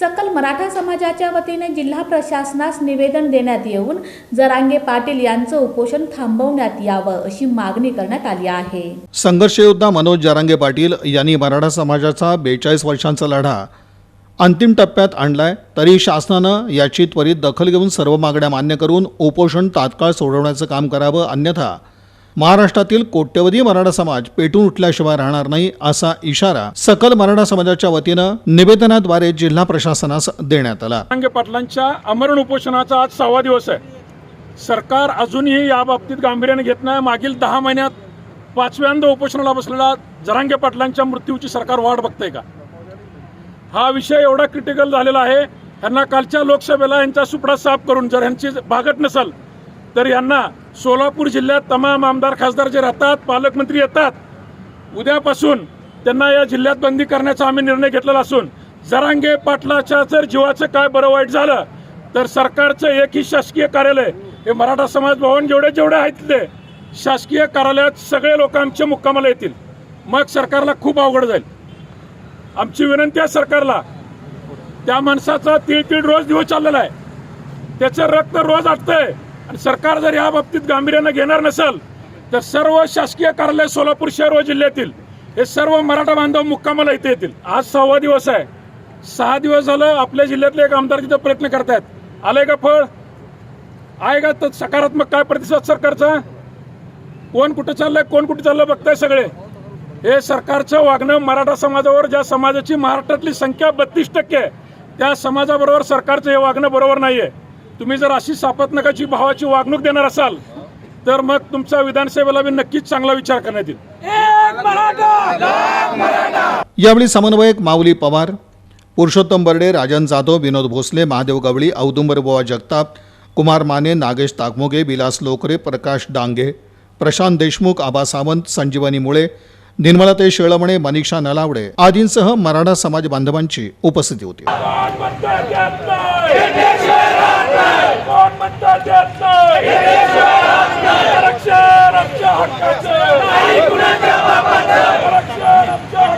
सकल मराठा समाजाच्या वतीने जिल्हा प्रशासनास निवेदन देण्यात येऊन जरांगे पाटील यांचं उपोषण थांबवण्यात यावं अशी मागणी करण्यात आली आहे. संघर्षयोद्धा मनोज जरांगे पाटील यांनी मराठा समाजाचा बेचाळीस वर्षांचा लढा अंतिम टप्प्यात आणलाय. तरी शासनानं याची त्वरित दखल घेऊन सर्व मागण्या मान्य करून उपोषण तात्काळ सोडवण्याचं काम करावं अन्यथा महाराष्ट्रातील कोट्यवधी मराठा समाज पेटून उठल्याशिवाय राहणार नाही असा इशारा सकल मराठा समाजाच्या वतीनं निवेदनाद्वारे जिल्हा प्रशासनास देण्यात आला. जरांगे पाटलांच्या अमरण उपोषणाचा आज सहावा दिवस आहे. सरकार अजूनही या बाबतीत गांभीर्याने घेत नाही. मागील दहा महिन्यात पाचव्यांदा उपोषणाला बसलेला जरांगे पाटलांच्या मृत्यूची सरकार वाट बघतंय का? हा विषय एवढा क्रिटिकल झालेला आहे. यांना कालच्या लोकसभेला यांचा सुपडा साफ करून जर यांची भागत नसेल तर यांना सोलापूर जिल्ह्यात तमाम आमदार खासदार जे राहतात पालकमंत्री येतात. उद्यापासून त्यांना या जिल्ह्यात बंदी करण्याचा आम्ही निर्णय घेतलेला असून जरांगे पाटलाच्या जर जीवाचं काय बरं वाईट झालं तर सरकारचं एकही शासकीय कार्यालय हे मराठा समाज भवन जेवढे जेवढे आहेत ते शासकीय कार्यालयात सगळे लोक आमच्या मुक्कामाला येतील. मग सरकारला खूप अवघड जाईल. आमची विनंती आहे सरकारला त्या माणसाचा तीळ तीळ रोज दिवस चाललेला आहे. त्याचं रक्त रोज आटतंय. आणि सरकार जर या बाबतीत गांभीर्यानं घेणार नसेल तर सर्व शासकीय कार्यालय सोलापूर शहर व जिल्ह्यातील हे सर्व मराठा बांधव मुक्कामाला इथे येतील. आज सहावा दिवस आहे. सहा दिवस झालं आपल्या जिल्ह्यातले एक आमदार तिथं प्रयत्न करतायत. आलंय का फळ? आहे का तर सकारात्मक काय प्रतिसाद सरकारचा? कोण कुठं चाललंय कोण कुठं चाललं बघताय सगळे. हे सरकारचं वागणं मराठा समाजावर ज्या समाजाची महाराष्ट्रातली संख्या बत्तीस टक्के आहे त्या समाजाबरोबर सरकारचं हे वागणं बरोबर आहे तुम्ही जर अशी सापत्नकाची भावाची वागणूक देणार असाल तर मग तुमचा विधानसभेला बी नक्कीच चांगला विचार करण्यात येईल. यावेळी समन्वयक माऊली पवार पुरुषोत्तम बर्डे राजन जाधव विनोद भोसले महादेव गवळी औदुंबर बुवा जगताप कुमार माने नागेश ताकमोगे विलास लोकरे प्रकाश डांगे प्रशांत देशमुख आबा सावंत संजीवनी मुळे निर्मलाताई शेळमणे मनीषा नलावडे आदींसह मराठा समाज बांधवांची उपस्थिती होती. आता देत नाही आरक्षण आमच्या हक्काचं नाही कुणाच्या बापाचं आरक्षण